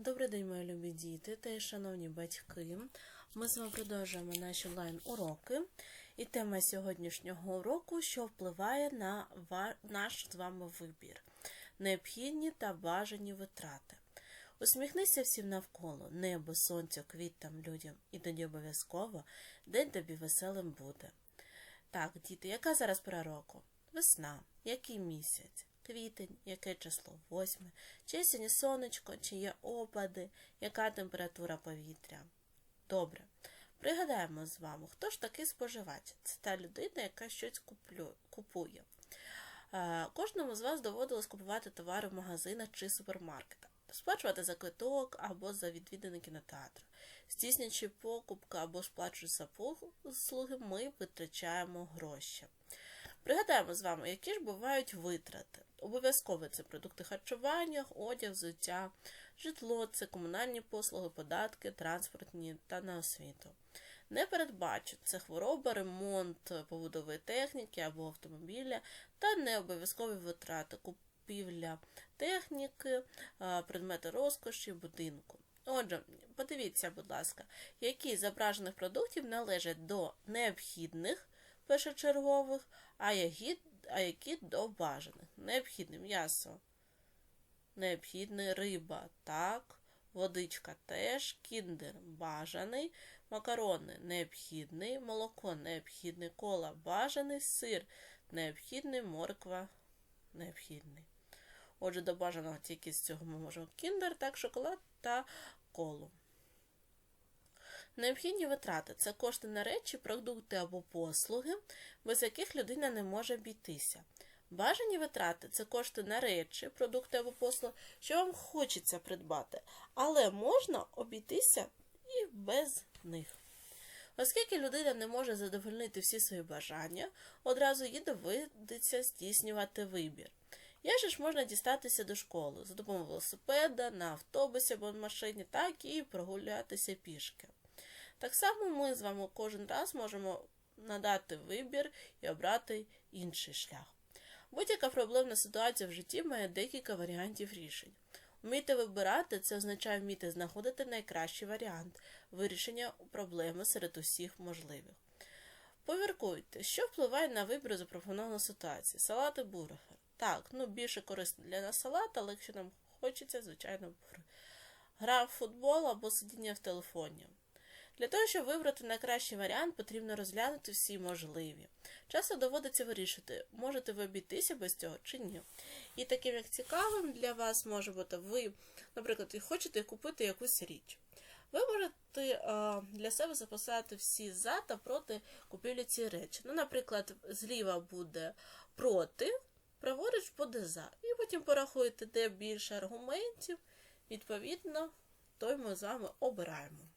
Добрий день, мої любі діти та шановні батьки. Ми з вами продовжуємо наші онлайн-уроки. І тема сьогоднішнього уроку, що впливає на наш з вами вибір. Необхідні та бажані витрати. Усміхнися всім навколо, небо, сонцю, квітам, людям, і тоді обов'язково день тобі веселим буде. Так, діти, яка зараз пора року? Весна. Який місяць? Квітень, яке число? Восьме. Чи сонечко, чи є опади, яка температура повітря? Добре. Пригадаємо з вами, хто ж такий споживач? Це та людина, яка щось куплю, купує. Е, Кожному з вас доводилось купувати товари в магазинах чи супермаркетах, сплачувати за квиток або за відвідини кінотеатру. Здійснюючи покупки або сплачуючи за послуги, ми витрачаємо гроші. Пригадаємо з вами, які ж бувають витрати. Обов'язково це продукти харчування, одяг, взуття, житло, це комунальні послуги, податки, транспортні та на освіту. Не передбачено це хвороба, ремонт побудової техніки або автомобіля та не обов'язкові витрати, купівля техніки, предмети розкоші, будинку. Отже, подивіться, будь ласка, які зображених продуктів належать до необхідних першочергових, а які, а які до бажаних. Необхідне м'ясо, необхідне риба, так, водичка теж, кіндер бажаний, макарони необхідний, молоко необхідне, кола бажаний, сир необхідний, морква необхідний. Отже, до бажаного тільки з цього ми можемо кіндер, так, шоколад та колу. Необхідні витрати це кошти на речі, продукти або послуги, без яких людина не може обійтися. Бажані витрати це кошти на речі, продукти або послуги, що вам хочеться придбати, але можна обійтися і без них. Оскільки людина не може задовольнити всі свої бажання, одразу їй доведеться здійснювати вибір. Як же ж можна дістатися до школи за допомогою велосипеда, на автобусі або машині, так і прогулятися пішки. Так само ми з вами кожен раз можемо надати вибір і обрати інший шлях. Будь-яка проблемна ситуація в житті має декілька варіантів рішень. Вміти вибирати це означає вміти знаходити найкращий варіант вирішення проблеми серед усіх можливих. Повіркуйте, що впливає на вибір у запропонованій ситуації? Салати бургер. Так, ну більше корисно для нас салат, але якщо нам хочеться, звичайно, бургер. Гра в футбол або сидіння в телефоні. Для того, щоб вибрати найкращий варіант, потрібно розглянути всі можливі. Часто доводиться вирішити, можете ви обійтися без цього чи ні. І таким як цікавим для вас може бути ви, наприклад, хочете купити якусь річ. Ви можете для себе записати всі за та проти купівлі цієї речі. Ну, наприклад, зліва буде проти, праворуч буде за. І потім порахуєте, де більше аргументів, відповідно, той ми з вами обираємо.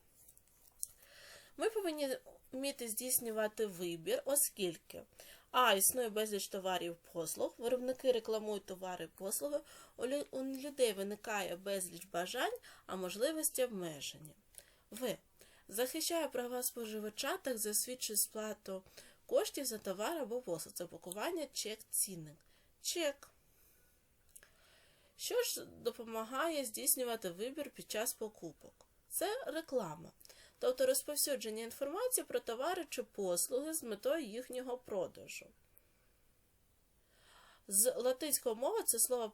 Ми повинні вміти здійснювати вибір, оскільки а. Існує безліч товарів послуг, виробники рекламують товари послуги, у людей виникає безліч бажань, а можливості обмежені. В. Захищає права споживача, так засвідчує сплату коштів за товар або послуг. Це пакування, чек, цінник. Чек. Що ж допомагає здійснювати вибір під час покупок? Це реклама, тобто розповсюдження інформації про товари чи послуги з метою їхнього продажу. З латинської мови це слово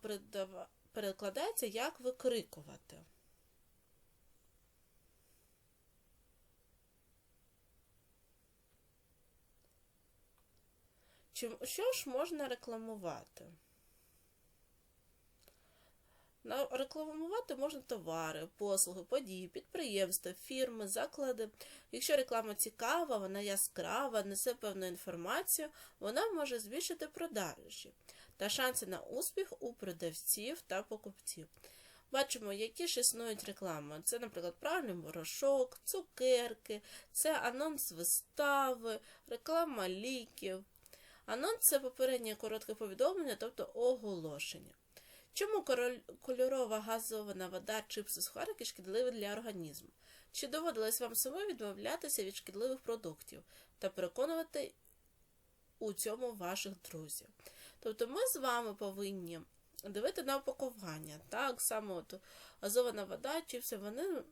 перекладається як викрикувати. Чим, що ж можна рекламувати? Рекламувати можна товари, послуги, події, підприємства, фірми, заклади. Якщо реклама цікава, вона яскрава, несе певну інформацію, вона може збільшити продажі та шанси на успіх у продавців та покупців. Бачимо, які ж існують реклами. Це, наприклад, правильний порошок, цукерки, це анонс вистави, реклама ліків. Анонс це попереднє коротке повідомлення, тобто оголошення. Чому кольорова газована вода, чипси, сухарики шкідливі для організму? Чи доводилось вам самому відмовлятися від шкідливих продуктів та переконувати у цьому ваших друзів? Тобто ми з вами повинні дивити на опакування. Так, саме от газована вода, чипси, вони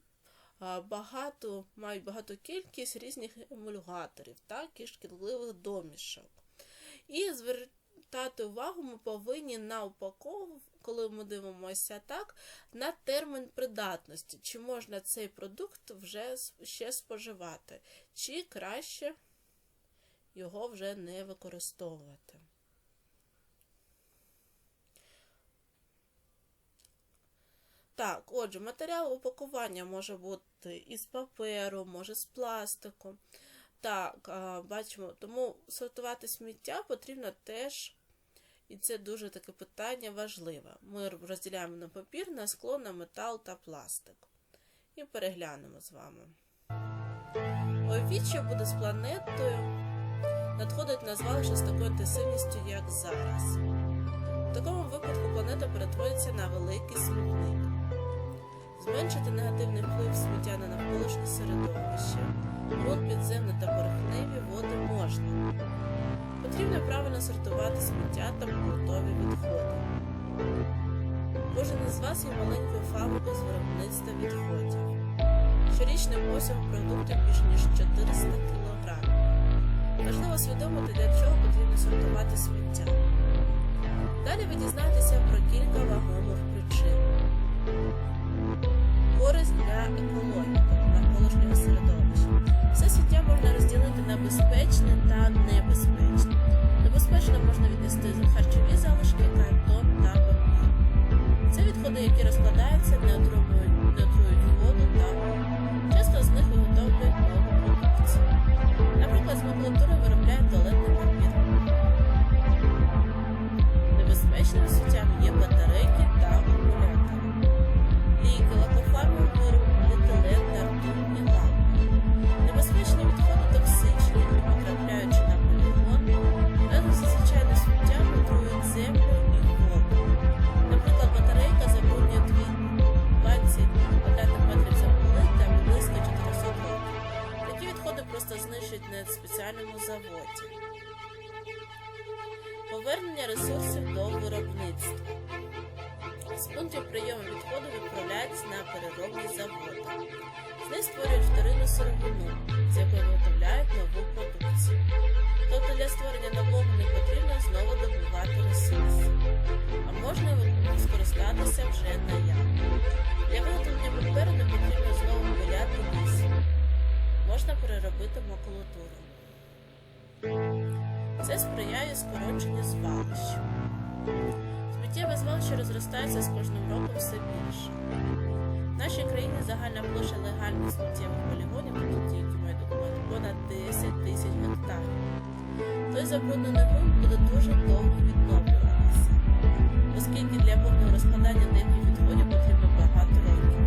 багато, мають багату кількість різних емульгаторів, так, і шкідливих домішок. І звертати увагу ми повинні на упаковку, коли ми дивимося так, на термін придатності, чи можна цей продукт вже ще споживати, чи краще його вже не використовувати. Так, отже, матеріал упакування може бути із паперу, може з пластику. Так, бачимо, тому сортувати сміття потрібно теж, і це дуже таке питання важливе. Ми розділяємо на папір, на скло, на метал та пластик. І переглянемо з вами. Овіччя буде з планетою, надходить на звалище з такою інтенсивністю, як зараз. В такому випадку планета перетвориться на великий смітник. Зменшити негативний вплив сміття на навколишнє середовище, ґрунт, підземний та поверхневі води можна. Потрібно правильно сортувати сміття та побутові відходи. Кожен із вас є маленькою фабрикою з виробництва відходів. Щорічний посів продуктів більше ніж 400 кг. Важливо свідомити, для чого потрібно сортувати сміття. Далі ви дізнаєтеся про кілька вагомих причин. Користь для екології навколишнього середовища. Все сміття можна розділити на безпечне та небезпечне. З пунктів прийому відходу відправляються на переробні заводи. З них створюють вторинну сировину, з якої виготовляють нову продукцію. Тобто для створення нового не потрібно знову добувати ресурси, а можна скористатися вже наявним. Для виготовлення паперу не потрібно знову пиляти ліс. Можна переробити макулатуру. Це сприяє скороченню звалищ. Сміттєве звалище розростається з кожним роком все більше. В нашій країні загальна площа легальних сміттєвих полігонів, які мають документи, понад 10 тисяч гектарів. Той забруднений ґрунт буде дуже довго відновлюватися, оскільки для повного розкладання деяких відходів потрібно багато років.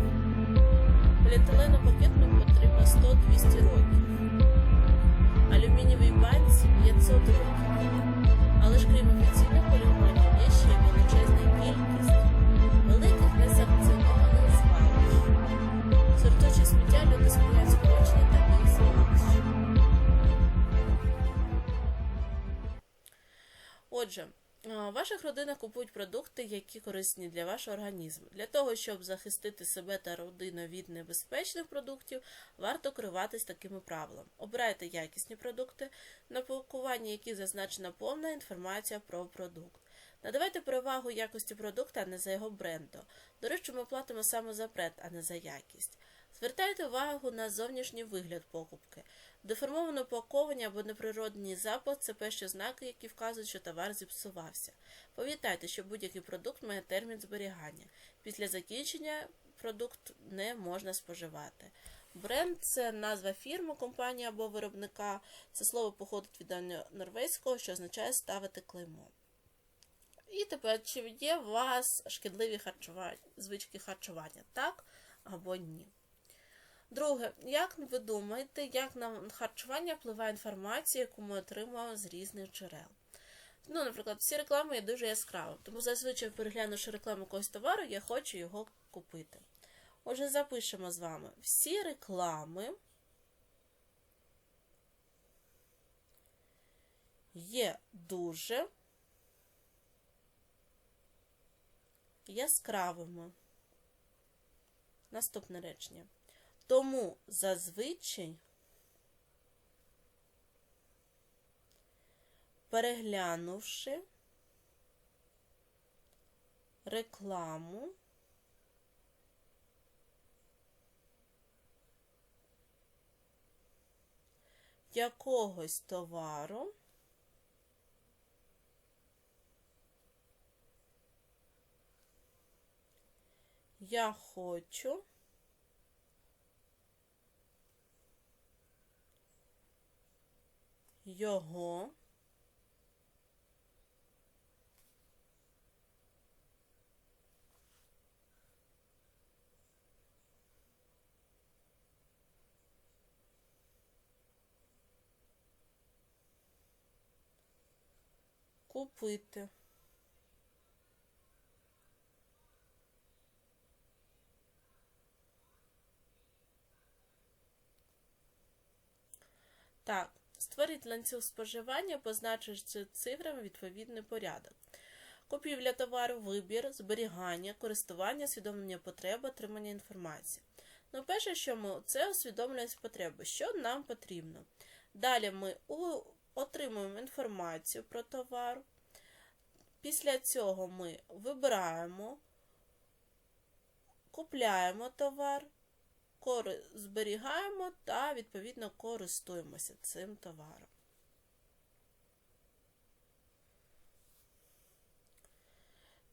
Поліетиленопакету потрібно 100-200 років. Алюмінієвій банці 500 років. Але ж крім Отже, в ваших родинах купують продукти, які корисні для вашого організму. Для того, щоб захистити себе та родину від небезпечних продуктів, варто керуватись такими правилами. Обирайте якісні продукти, на пакуванні яких зазначена повна інформація про продукт. Надавайте перевагу якості продукту, а не за його бренду. До речі, ми платимо саме за бренд, а не за якість. Звертайте увагу на зовнішній вигляд покупки. Деформоване упаковування або неприродний запах це перші знаки, які вказують, що товар зіпсувався. Пам'ятайте, що будь-який продукт має термін зберігання. Після закінчення продукт не можна споживати. Бренд це назва фірми, компанії або виробника. Це слово походить від норвезького, що означає ставити клеймо. І тепер, чи є у вас шкідливі харчування, звички харчування, так або ні? Друге, як ви думаєте, як на харчування впливає інформація, яку ми отримуємо з різних джерел? Ну, наприклад, всі реклами є дуже яскравими, тому зазвичай, переглянувши рекламу якогось товару, я хочу його купити. Отже, запишемо з вами всі реклами є дуже яскравими. Наступне речення. Тому зазвичай переглянувши рекламу якогось товару я хочу його купити. Так, створіть ланцюг споживання, позначивши цифрами відповідний порядок. Купівля товару, вибір, зберігання, користування, усвідомлення потреби, отримання інформації. Ну, перше, що ми це усвідомлюємо потреби, що нам потрібно. Далі ми отримуємо інформацію про товар. Після цього ми вибираємо, купляємо товар, зберігаємо та, відповідно, користуємося цим товаром.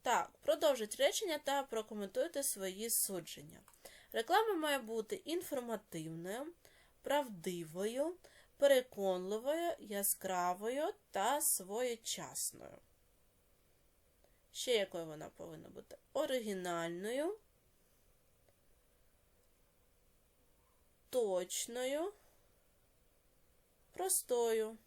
Так, продовжіть речення та прокоментуйте свої судження. Реклама має бути інформативною, правдивою, переконливою, яскравою та своєчасною. Ще якою вона повинна бути? Оригінальною, точною, простою.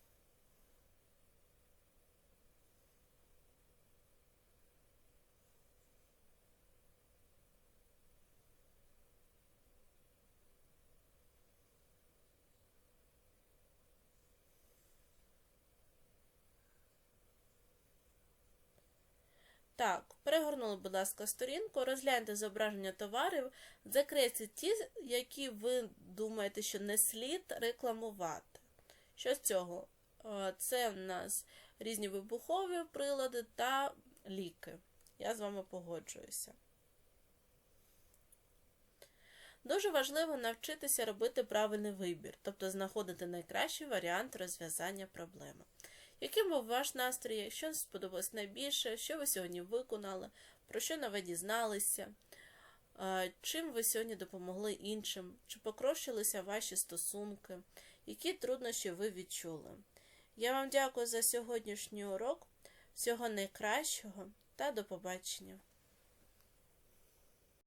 Так, перегорнули, будь ласка, сторінку, розгляньте зображення товарів, закресліть ті, які ви думаєте, що не слід рекламувати. Що з цього? Е, Це в нас різні вибухові прилади та ліки. Я з вами погоджуюся. Дуже важливо навчитися робити правильний вибір, тобто знаходити найкращий варіант розв'язання проблеми. Яким був ваш настрій? Що сподобалось найбільше? Що ви сьогодні виконали? Про що нове дізналися? Чим ви сьогодні допомогли іншим? Чи покращилися ваші стосунки? Які труднощі ви відчули? Я вам дякую за сьогоднішній урок. Всього найкращого та до побачення!